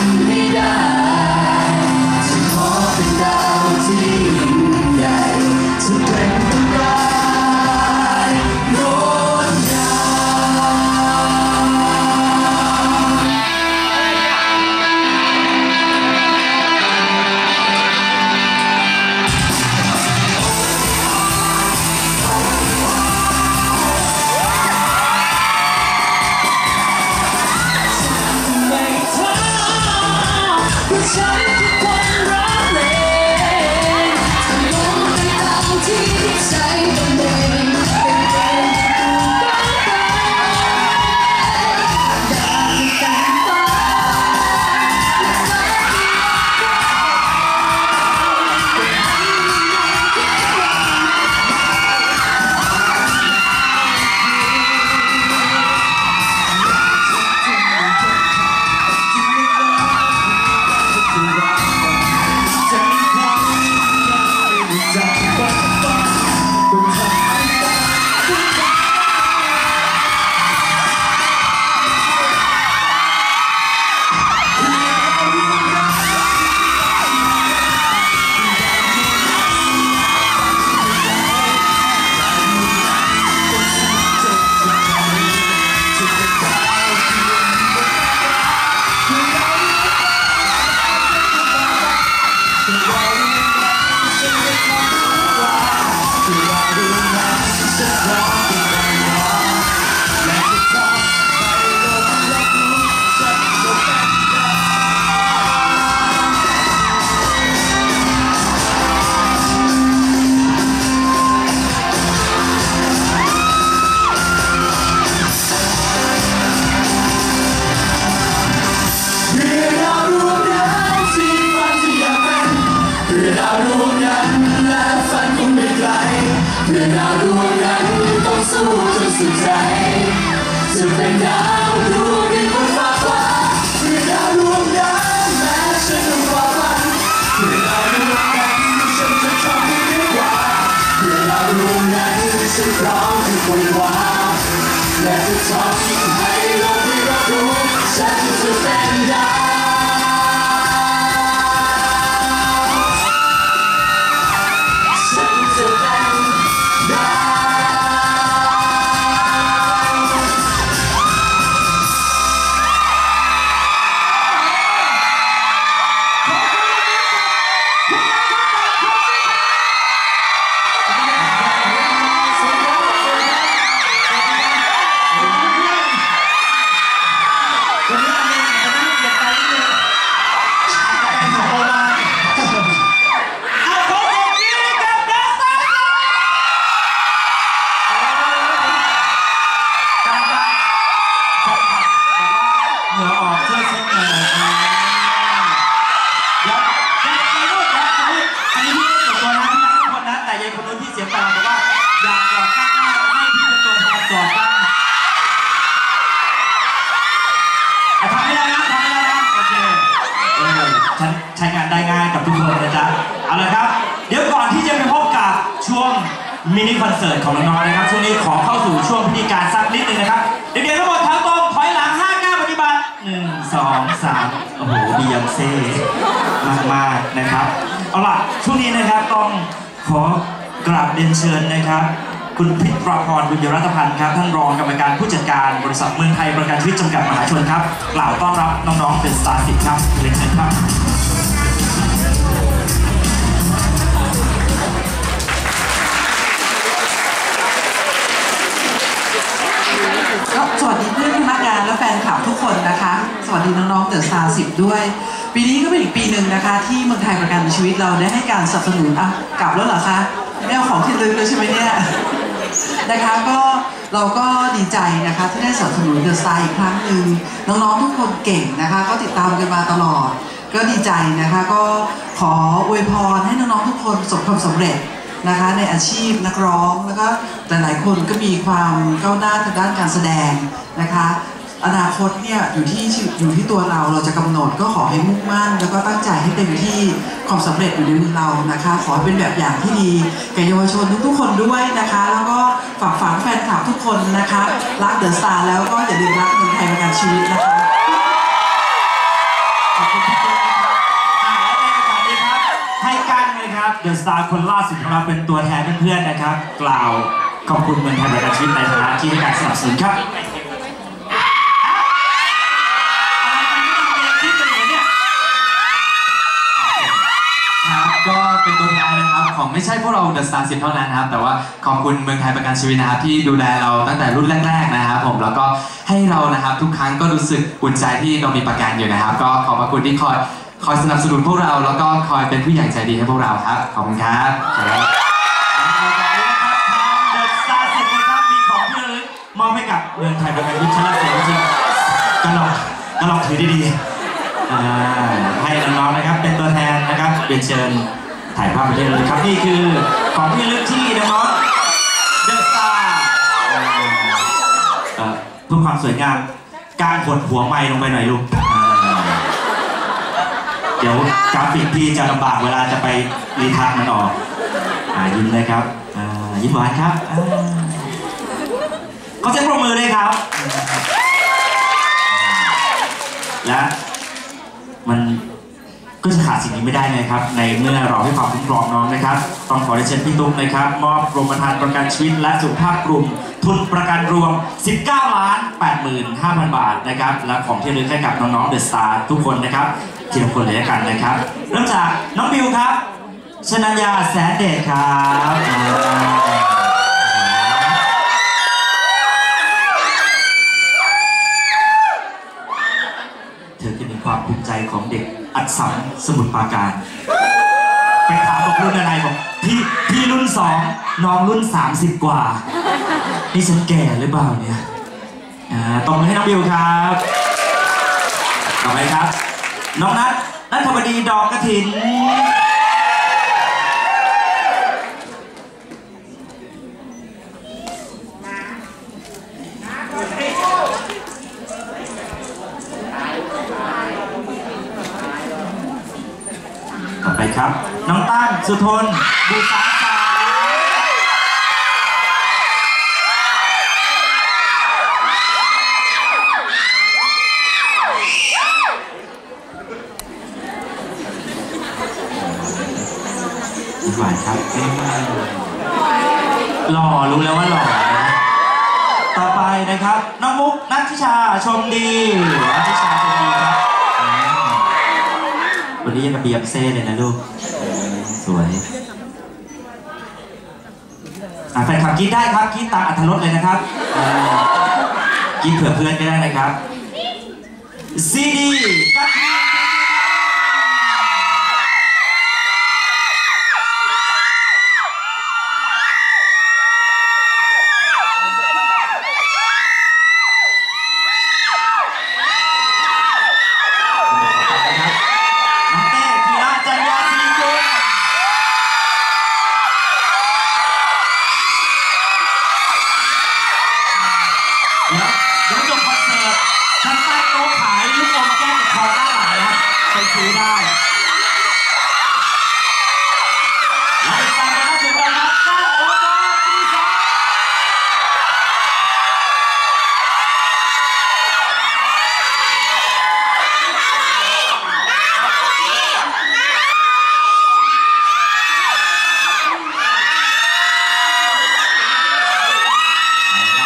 Leader. ฉันพร้อมที่คุยวาและจะทำให้ ช้งานได้ง่ายกับทุกคนนะจ๊ะเอาละครับ เดี๋ยวก่อนที่จะไปพบกับช่วงมินิคอนเสิร์ตของน้องๆนะครับ ช่วงนี้ขอเข้าสู่ช่วงพิธีการสักนิดหนึงนะครับ เด็กๆทั้งหมดแถวตรงถอยหลัง5ก้าวปฏิบัติ1 2 3โอ้โหบียองเซ่มากๆนะครับ เอาล่ะ ช่วงนี้นะครับต้องขอกราบเรียนเชิญนะครับคุณพิตรพรบุญยรัตพันธ์ครับท่านรองกรรมการผู้จัดการบริษัทเมืองไทยประกันชีวิตจำกัดมหาชนครับกล่าวต้อนรับน้องๆเป็นสตาร์สิครับเรียนเชิญครับ ดีน้องๆเดอะสตาร์สิด้วย ปีนี้ก็เป็นอีกปีหนึ่งนะคะ ที่เมืองไทยประกันชีวิตเราได้ให้การสนับสนุนอะกลับแล้วเหรอคะไม่เอาของที่ลึกเลยใช่ไหมเนี่ยนะคะก็เราก็ดีใจนะคะที่ได้สนับสนุนเดอะสตาร์อีกครั้งหนึ่งน้องๆทุกคนเก่งนะคะ ก็ติดตามกันมาตลอด ก็ดีใจนะคะ ก็ขออวยพรให้น้องๆทุกคนประสบความสำเร็จนะคะในอาชีพนักร้องแล้วก็หลายๆคนก็มีความก้าวหน้าทางด้านการแสดงนะคะ อนาคตเนี่ยอยู่ที่อยู่ที่ตัวเราเราจะกำหนดก็ขอให้มุ่งมั่น แล้วก็ตั้งใจให้เต็มที่ความสำเร็จอยู่ในมือเรานะคะ ขอเป็นแบบอย่างที่ดีแก่เยาวชนทุกๆคนด้วยนะคะ แล้วก็ฝากฝังแฟนคลับทุกคนนะคะ รักเดอะสตาร์แล้วก็อย่าลืมรักเมืองไทยประกันชีวิตนะคะขอบคุณทุกคนนะคะอ่าและในโอกาสนี้ครับให้กั้งนะครับเดอะสตาร์คนล่าสุดของเราเป็นตัวแทนเพื่อนๆนะครับ กล่าวขอบคุณเมืองไทยประกันชีวิตในฐานะที่ให้การสนับสนุนครับ ของไม่ใช่พวกเราเดอะสตาร์สิเท่านั้นนะครับ แต่ว่าขอบคุณเมืองไทยประกันชีวิตนะครับที่ดูแลเราตั้งแต่รุ่นแรก ๆนะครับ ผมแล้วก็ให้เรานะครับทุกครั้งก็รู้สึกอุ่นใจที่เรามีประกันอยู่นะครับ ก็ขอบพระคุณที่คอยคอยสนับสนุนพวกเรา แล้วก็คอยเป็นผู้ใหญ่ใจดีให้พวกเราครับขอบคุณครับครับเดอะสตาร์สิบนะครับมีของที่ระลึกมอบให้กับเมืองไทยประกันชีวิตชนะเสียจริงๆก็ลองก็ลองถือดีๆอ่าให้น้องๆนะครับเป็นตัวแทนนะครับเรียนเชิญ ถ่ายภาพไปที่ระลึกครับนี่คือของที่ลึกที่น้องๆเดอะสตาร์เพื่อความสวยงามการกดหัวไม้ลงไปหน่อยลูกเดี๋ยวกราฟิกพี่จะลำบากเวลาจะไปรีทัชมันออกอ่ายิ้มเลยครับอ่ายิ้มหวานครับอ่าขอเสียงปรบมือด้วยครับ และมัน ขาดสิ่งนี้ไม่ได้เลยครับ ในเมื่อเราให้ความคุ้มครองน้องนะครับ ต้องขอเชิญพี่ตุ๊กนะครับ มอบกรมธรรม์ประกันชีวิตและสุขภาพกลุ่ม ทุนประกันรวม 19 ล้าน 85,000 บาทนะครับ และของที่ระลึกให้กับน้องๆเดอะสตาร์ทุกคนนะครับทีละคนเลยกันนะครับ เริ่มจากน้องบิวครับชนัญญาแสนเดชครับเธอคือเป็นความภูมิใจของเด็ก อัดสัมสมุทรปราการ ไปถามบอกรุ่นอะไรบอกพี่พี่รุ่นสองน้องรุ่นสามสิบกว่า นี่ฉันแก่หรือเปล่าเนี่ยอ่าตบมือให้น้องบิวครับต่อไปครับ น้องนัทนัทธวดีดอกกระถิน ครับ น้องตั้นสุทนบูสาสาหวานครับเอ้ยหล่อรู้แล้วว่าหล่อต่อไปนะครับ น้องมุกนัทธิชาชมดีนัทธิชาชมดีครับ นนี้ยังกับเบียบเซ่เลยนะลูก สวยแฟนคลับกินได้ครับกินตามอัธรสเลยนะครับกินเผื่อเพื่อนก็ได้นะครับซีดีกับ ไปซื้อได้และติดตามกันได้ถึงวันนัดก้าวโอ๊ตซีสอง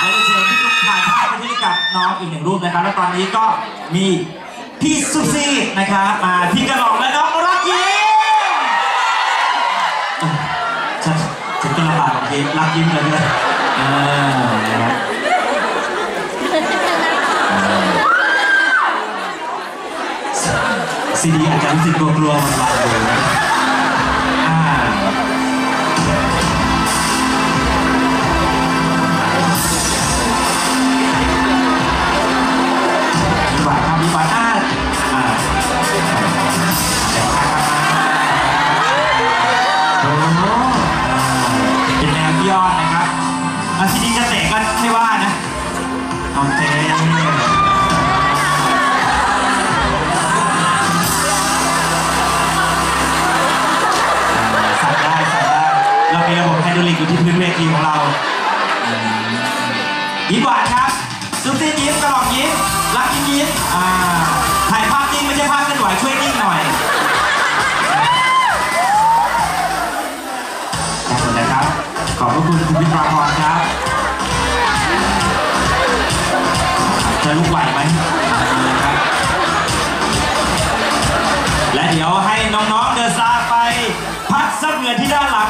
เราจะเชิญพี่ตุ๊กถ่ายภาพไปที่กับน้องอีกหนึ่งรูปนะครับ แล้วตอนนี้ก็มี พี่ซุปซี่นะครับมาพี่กระหล่องและน้องรักยิ้มฉันฉันก็ลำบากกับยิ้มรักยิ้มเลยเนี่ยเออนะครับซีดีอาจจะรู้สึกกลัวๆมันๆอยู่นะ วทีของเรายิ้มหวานครับซุปซี่ยิ้มกระหล่องยิ้มรักยิ้มยิ้มถ่ายภาพนิ่งไม่ใช่ภาพเคลื่อนไหวช่วยนิ่งหน่อยขอบคุณนะครับ ขอบพระคุณคุณวิทยาพรครับจะลุกไหวไหมและเดี๋ยวให้น้องๆเดินซาไป พักซักเหงื่อที่ด้านหลัง